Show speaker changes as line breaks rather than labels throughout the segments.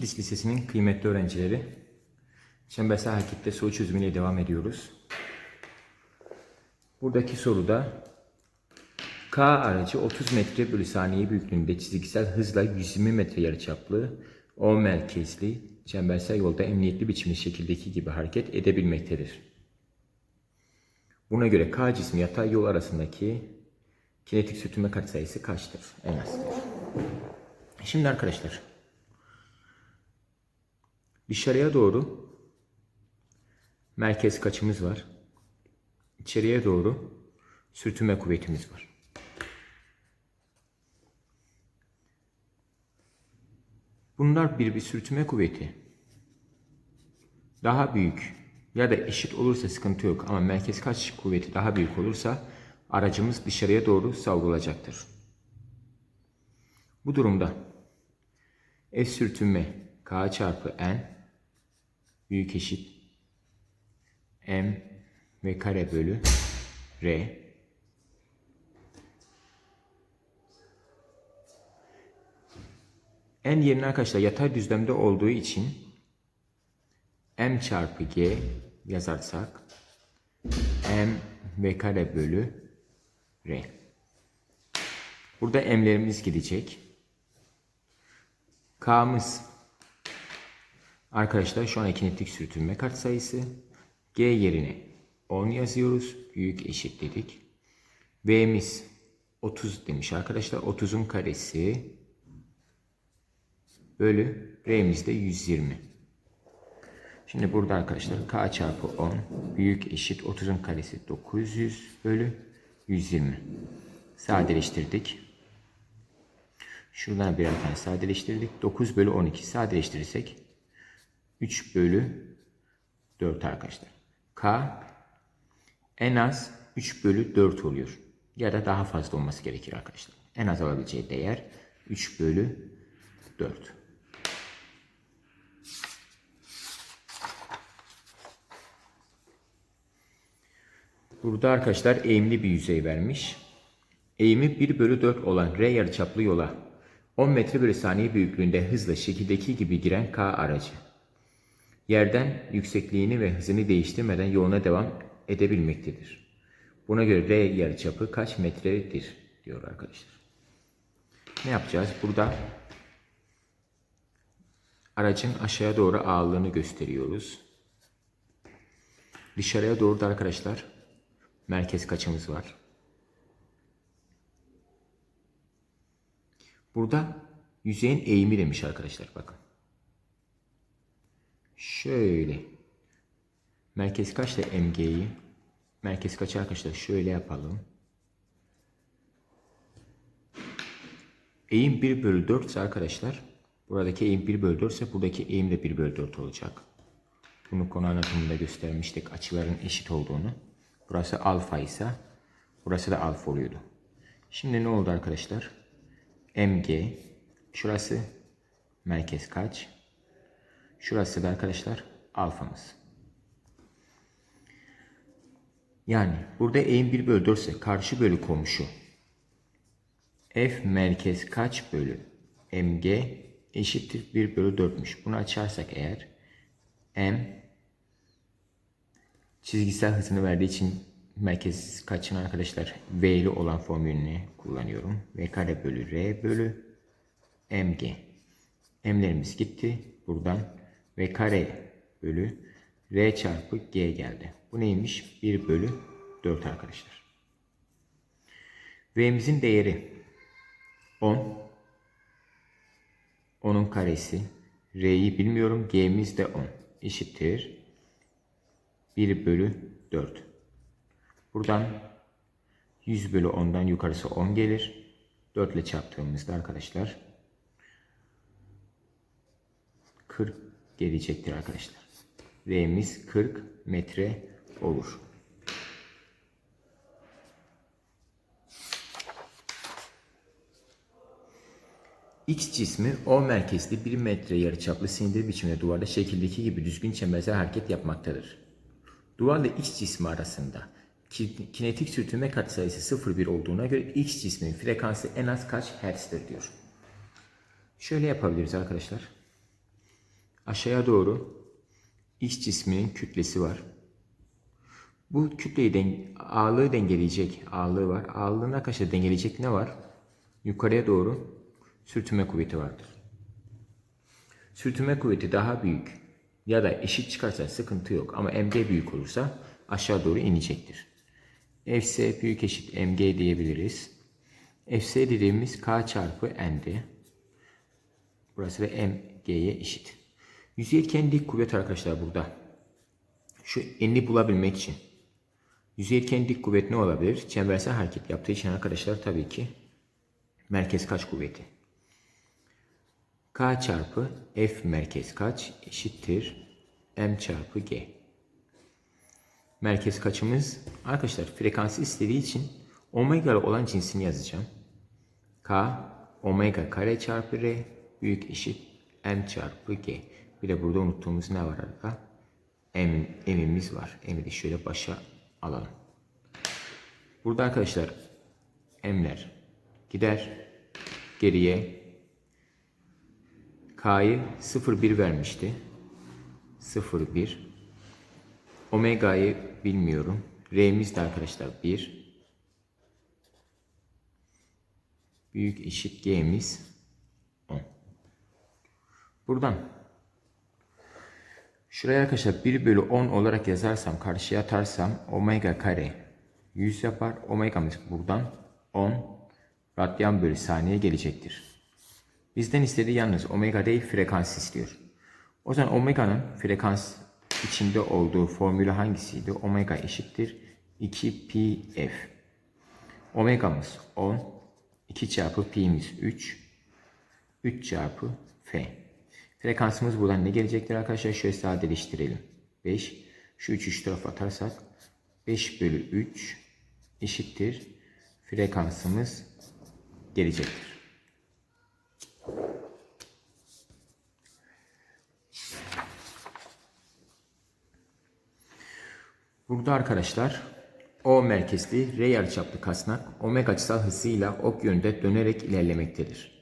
Kilis Lisesi'nin kıymetli öğrencileri, çembersel harekette soru çözümüyle devam ediyoruz. Buradaki soruda K aracı 30 metre bölü saniye büyüklüğünde çizgisel hızla 120 metre yarıçaplı O merkezli çembersel yolda emniyetli biçimli şekildeki gibi hareket edebilmektedir. Buna göre K cismi yatay yol arasındaki kinetik sürtünme katsayısı kaçtır? En az. Şimdi arkadaşlar dışarıya doğru merkez kaçımız var. İçeriye doğru sürtünme kuvvetimiz var. Bunlar bir bir sürtünme kuvveti. Daha büyük ya da eşit olursa sıkıntı yok ama merkez kaç kuvveti daha büyük olursa aracımız dışarıya doğru savrulacaktır. Bu durumda F sürtünme K çarpı N büyük eşit M ve kare bölü R N yerine arkadaşlar yatay düzlemde olduğu için M çarpı G yazarsak M ve kare bölü R. Burada M'lerimiz gidecek. K'mız arkadaşlar şu an kinetik sürtünme katsayısı. G yerine 10 yazıyoruz. Büyük eşit dedik. V'miz 30 demiş arkadaşlar. 30'un karesi bölü R'miz de 120. Şimdi burada arkadaşlar K çarpı 10 büyük eşit 30'un karesi 900 bölü 120. Sadeleştirdik. Şuradan birer tane sadeleştirdik. 9 bölü 12 sadeleştirirsek 3 bölü 4 arkadaşlar. K en az 3 bölü 4 oluyor. Ya da daha fazla olması gerekir arkadaşlar. En az alabileceği değer 3 bölü 4. Burada arkadaşlar eğimli bir yüzey vermiş. Eğimi 1 bölü 4 olan R yarıçaplı yola 10 metre bölü saniye büyüklüğünde hızla şekildeki gibi giren K aracı. Yerden yüksekliğini ve hızını değiştirmeden yoluna devam edebilmektedir. Buna göre R yarıçapı kaç metredir diyor arkadaşlar. Ne yapacağız? Burada aracın aşağıya doğru ağırlığını gösteriyoruz. Dışarıya doğru da arkadaşlar merkez kaçımız var. Burada yüzeyin eğimi demiş arkadaşlar bakın. Şöyle. Merkez kaçta MG'yi? Merkez kaç arkadaşlar? Şöyle yapalım. Eğim 1 bölü 4 ise arkadaşlar buradaki eğim 1 bölü 4 ise buradaki eğim de 1 bölü 4 olacak. Bunu konu anlatımında göstermiştik açıların eşit olduğunu. Burası alfa ise burası da alfa oluyordu. Şimdi ne oldu arkadaşlar? MG şurası merkez kaç? Şurası da arkadaşlar alfamız. Yani burada eğim 1 bölü 4 ise karşı bölü komşu. F merkez kaç bölü mg eşittir 1 bölü 4'müş. Bunu açarsak eğer m çizgisel hızını verdiği için merkez kaçın arkadaşlar V'li olan formülünü kullanıyorum. V kare bölü R bölü mg. M'lerimiz gitti. Buradan V kare bölü R çarpı G geldi. Bu neymiş? 1 bölü 4 arkadaşlar. V'mizin değeri 10. 10'un karesi. R'yi bilmiyorum. G'miz de 10. Eşittir. 1 bölü 4. Buradan 100 bölü 10'dan yukarısı 10 gelir. 4 ile çarptığımızda arkadaşlar 40 gelecektir arkadaşlar. R'miz 40 metre olur. X cismi O merkezli 1 metre yarıçaplı silindir biçiminde duvarda şekildeki gibi düzgün çembersel hareket yapmaktadır. Duvarla X cismi arasında ki- kinetik sürtünme katsayısı 0,1 olduğuna göre X cisminin frekansı en az kaç hertz'tir diyor. Şöyle yapabiliriz arkadaşlar. Aşağıya doğru X cisminin kütlesi var. Bu kütleyi den ağırlığı dengeleyecek ağırlığı var. Ağırlığını arkadaşlar dengeleyecek ne var? Yukarıya doğru sürtünme kuvveti vardır. Sürtünme kuvveti daha büyük ya da eşit çıkarsa sıkıntı yok ama MG büyük olursa aşağı doğru inecektir. Fs büyük eşit mg diyebiliriz. Fs dediğimiz k çarpı n'di. Burası da mg'ye eşit. Yüzey etken dik kuvvet arkadaşlar burada. Şu eni bulabilmek için. Yüzey etken dik kuvvet ne olabilir? Çembersel hareket yaptığı için arkadaşlar tabii ki merkez kaç kuvveti. K çarpı F merkez kaç eşittir M çarpı G. Merkez kaçımız arkadaşlar frekansı istediği için omega olan cinsini yazacağım. K omega kare çarpı R büyük eşit M çarpı G. Bir de burada unuttuğumuz ne var arada? M, M'imiz var. M'i de şöyle başa alalım. Burada arkadaşlar M'ler gider. Geriye K'yı 0,1 vermişti. 0,1 Omega'yı bilmiyorum. R'miz de arkadaşlar 1. Büyük eşit G'miz 10. Buradan şuraya arkadaşlar 1 bölü 10 olarak yazarsam karşıya atarsam omega kare 100 yapar. Omega'mız buradan 10 radyan bölü saniye gelecektir. Bizden istediği yalnız omega değil frekans istiyor. O zaman omega'nın frekans içinde olduğu formülü hangisiydi? Omega eşittir 2 pi f. Omega'mız 10, 2 çarpı pi'miz 3, 3 çarpı f. Frekansımız buradan ne gelecektir arkadaşlar? Şöyle sadeleştirelim. 5, şu 3 3 tarafa atarsak 5 bölü 3 eşittir. Frekansımız gelecektir. Burada arkadaşlar O merkezli R yarıçaplı kasnak omega açısal hızıyla ok yönünde dönerek ilerlemektedir.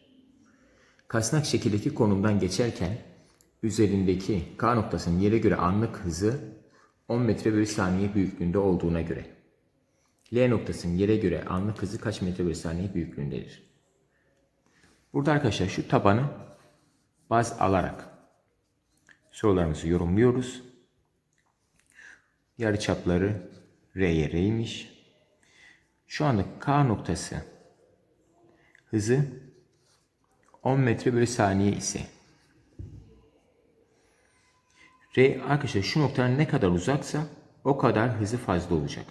Kasnak şekildeki konumdan geçerken üzerindeki K noktasının yere göre anlık hızı 10 metre bölü saniye büyüklüğünde olduğuna göre L noktasının yere göre anlık hızı kaç metre bölü saniye büyüklüğündedir? Burada arkadaşlar şu tabanı baz alarak sorularımızı yorumluyoruz. Yarıçapları R'ye R'ymiş. Şu anda K noktası hızı 10 metre bölü saniye ise R arkadaşlar şu noktadan ne kadar uzaksa o kadar hızı fazla olacak.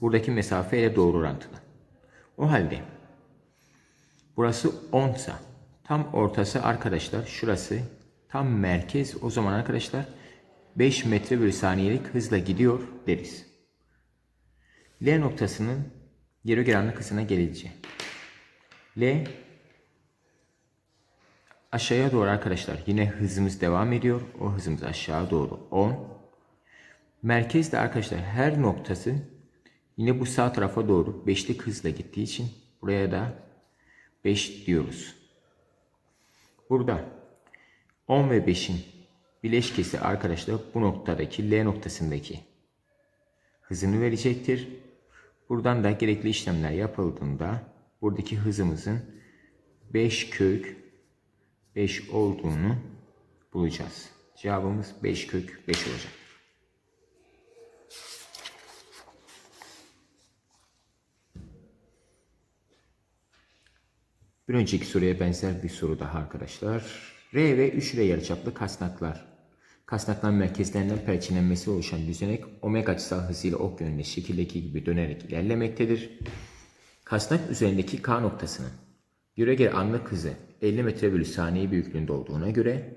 Buradaki mesafe ile doğru orantılı. O halde burası 10 sa tam ortası arkadaşlar şurası tam merkez o zaman arkadaşlar 5 metre bölü saniyelik hızla gidiyor deriz. L noktasının göre anlık hızına gelince. L aşağıya doğru arkadaşlar yine hızımız devam ediyor. O hızımız aşağı doğru 10. Merkez de arkadaşlar her noktası yine bu sağ tarafa doğru 5'lik hızla gittiği için buraya da 5 diyoruz. Burada 10 ve 5'in bileşkesi arkadaşlar bu noktadaki L noktasındaki hızını verecektir. Buradan da gerekli işlemler yapıldığında buradaki hızımızın 5 kök 5 olduğunu bulacağız. Cevabımız 5 kök 5 olacak. Bir önceki soruya benzer bir soru daha arkadaşlar. R ve 3R yarıçaplı kasnaklar. Kasnakların merkezlerinden perçinlenmesi oluşan düzenek omega açısal hızıyla ok yönünde şekildeki gibi dönerek ilerlemektedir. Kasnak üzerindeki K noktasının göre göre anlık hızı 50 metre bölü saniye büyüklüğünde olduğuna göre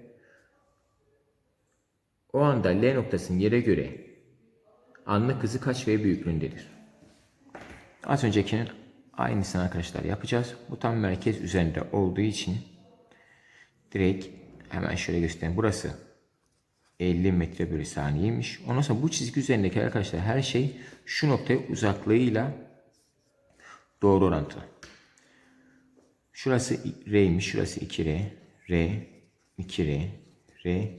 o anda L noktasının yere göre anlık hızı kaç ve büyüklüğündedir? Az öncekinin aynısını arkadaşlar yapacağız. Bu tam merkez üzerinde olduğu için direkt hemen şöyle göstereyim. Burası 50 metre bölü saniyeymiş. Ondan sonra bu çizgi üzerindeki arkadaşlar her şey şu noktaya uzaklığıyla doğru orantılı. Şurası R'ymiş. Şurası 2R. R, 2R, R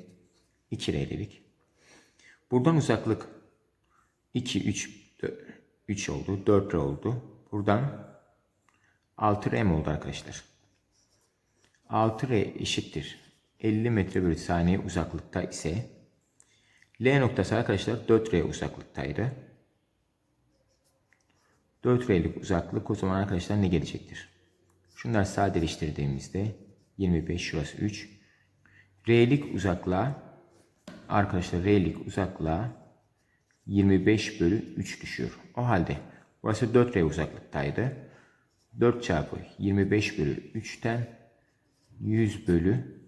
2 R dedik. Buradan uzaklık 2 3 3 oldu. 4 R oldu. Buradan 6 R oldu arkadaşlar. 6 R eşittir. 50 metre bölü saniye uzaklıkta ise L noktası arkadaşlar 4 R uzaklıktaydı. 4 R'lik uzaklık o zaman arkadaşlar ne gelecektir? Şunları sadeleştirdiğimizde 25 şurası 3. R'lik uzaklığa arkadaşlar R'lik uzaklığa 25 bölü 3 düşüyor. O halde burası 4 R uzaklıktaydı. 4 çarpı 25 bölü 3'ten 100 bölü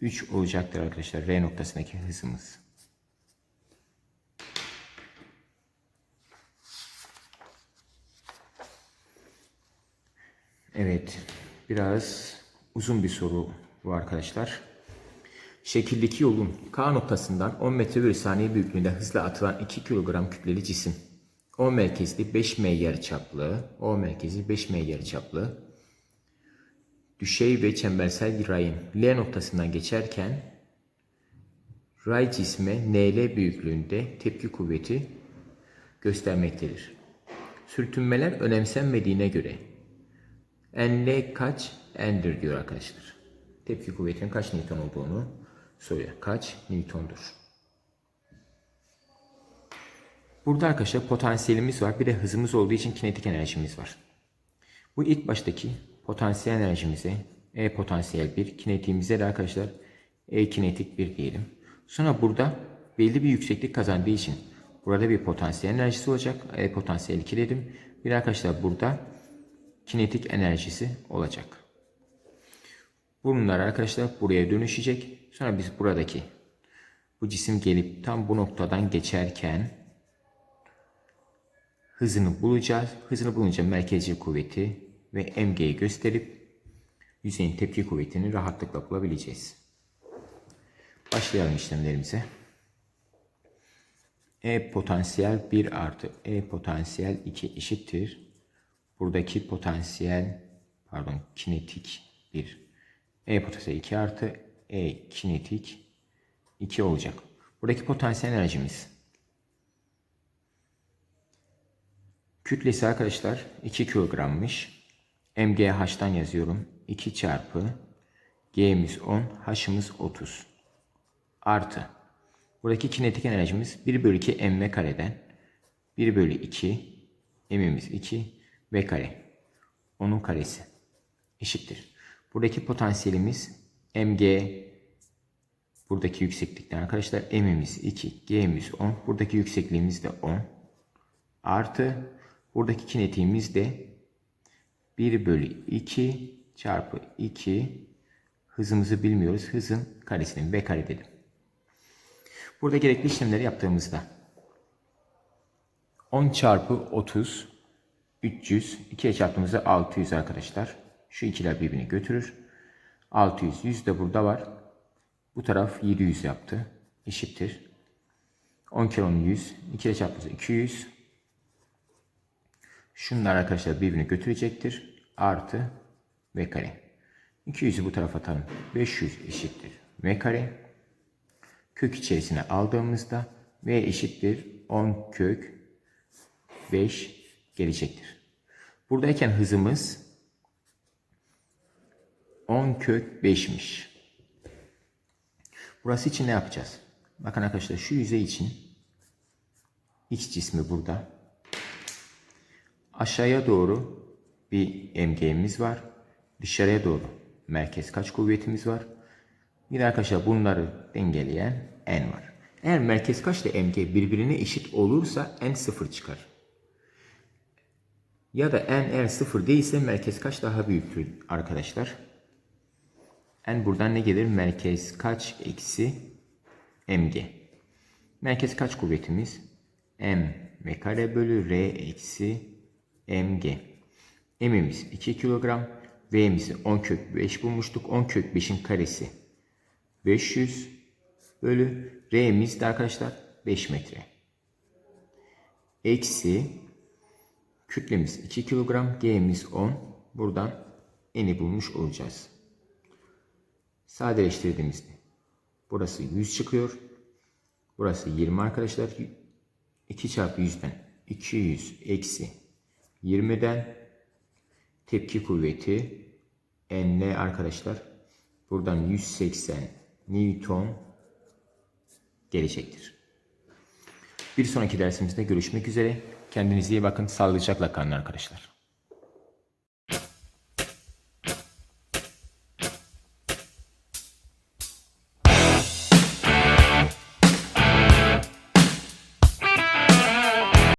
3 olacaktır arkadaşlar R noktasındaki hızımız. Evet, biraz uzun bir soru bu arkadaşlar. Şekildeki yolun K noktasından 10 metre bölü saniye büyüklüğünde hızla atılan 2 kilogram kütleli cisim. O merkezli 5 m yarıçaplı, O merkezi 5 m yarıçaplı, düşey ve çembersel bir rayın L noktasından geçerken ray cisme NL büyüklüğünde tepki kuvveti göstermektedir. Sürtünmeler önemsenmediğine göre NL kaç? N'dir diyor arkadaşlar. Tepki kuvvetinin kaç Newton olduğunu soruyor. Kaç Newton'dur? Burada arkadaşlar potansiyelimiz var. Bir de hızımız olduğu için kinetik enerjimiz var. Bu ilk baştaki potansiyel enerjimize E potansiyel 1, kinetiğimize de arkadaşlar E kinetik 1 diyelim. Sonra burada belli bir yükseklik kazandığı için burada bir potansiyel enerjisi olacak. E potansiyel 2 dedim. Bir arkadaşlar burada kinetik enerjisi olacak. Bunlar arkadaşlar buraya dönüşecek. Sonra biz buradaki bu cisim gelip tam bu noktadan geçerken hızını bulacağız. Hızını bulunca merkezi kuvveti ve MG'yi gösterip yüzeyin tepki kuvvetini rahatlıkla bulabileceğiz. Başlayalım işlemlerimize. E potansiyel 1 artı E potansiyel 2 eşittir. Buradaki potansiyel pardon kinetik 1. E potansiyel 2 artı E kinetik 2 olacak. Buradaki potansiyel enerjimiz Kütlesi arkadaşlar 2 kilogrammış. MGH'dan yazıyorum. 2 çarpı G'miz 10, H'ımız 30. Artı. Buradaki kinetik enerjimiz 1 bölü 2 mv kareden 1 bölü 2 m'imiz 2 v kare. Onun karesi eşittir. Buradaki potansiyelimiz mg buradaki yükseklikten arkadaşlar m'imiz 2, g'miz 10. Buradaki yüksekliğimiz de 10. Artı Buradaki kinetiğimiz de 1 bölü 2 çarpı 2 hızımızı bilmiyoruz. Hızın karesini v kare dedim. Burada gerekli işlemleri yaptığımızda 10 çarpı 30 300 2'ye çarptığımızda 600 arkadaşlar. Şu ikiler birbirini götürür. 600 100 de burada var. Bu taraf 700 yaptı. Eşittir. 10 kere 10 100. 2'ye çarptığımızda 200. Şunlar arkadaşlar birbirini götürecektir. Artı v kare. 200'ü bu tarafa atalım. 500 eşittir v kare. Kök içerisine aldığımızda v eşittir 10 kök 5 gelecektir. Buradayken hızımız 10 kök 5'miş. Burası için ne yapacağız? Bakın arkadaşlar şu yüzey için X cismi burada. Aşağıya doğru bir MG'miz var. Dışarıya doğru merkez kaç kuvvetimiz var. Bir de arkadaşlar bunları dengeleyen N var. Eğer merkez kaç ile MG birbirine eşit olursa N sıfır çıkar. Ya da N eğer sıfır değilse merkez kaç daha büyüktür arkadaşlar. N buradan ne gelir? Merkez kaç eksi MG. Merkez kaç kuvvetimiz? M v kare bölü R eksi mg. M'imiz 2 kilogram. V'mizi 10 kök 5 bulmuştuk. 10 kök 5'in karesi 500 bölü R'miz de arkadaşlar 5 metre. Eksi kütlemiz 2 kilogram. G'miz 10. Buradan N'i bulmuş olacağız. Sadeleştirdiğimizde Burası 100 çıkıyor. Burası 20 arkadaşlar. 2 çarpı 100'den 200 eksi 20'den tepki kuvveti N arkadaşlar buradan 180 Newton gelecektir. Bir sonraki dersimizde görüşmek üzere. Kendinize iyi bakın. Sağlıcakla kalın arkadaşlar.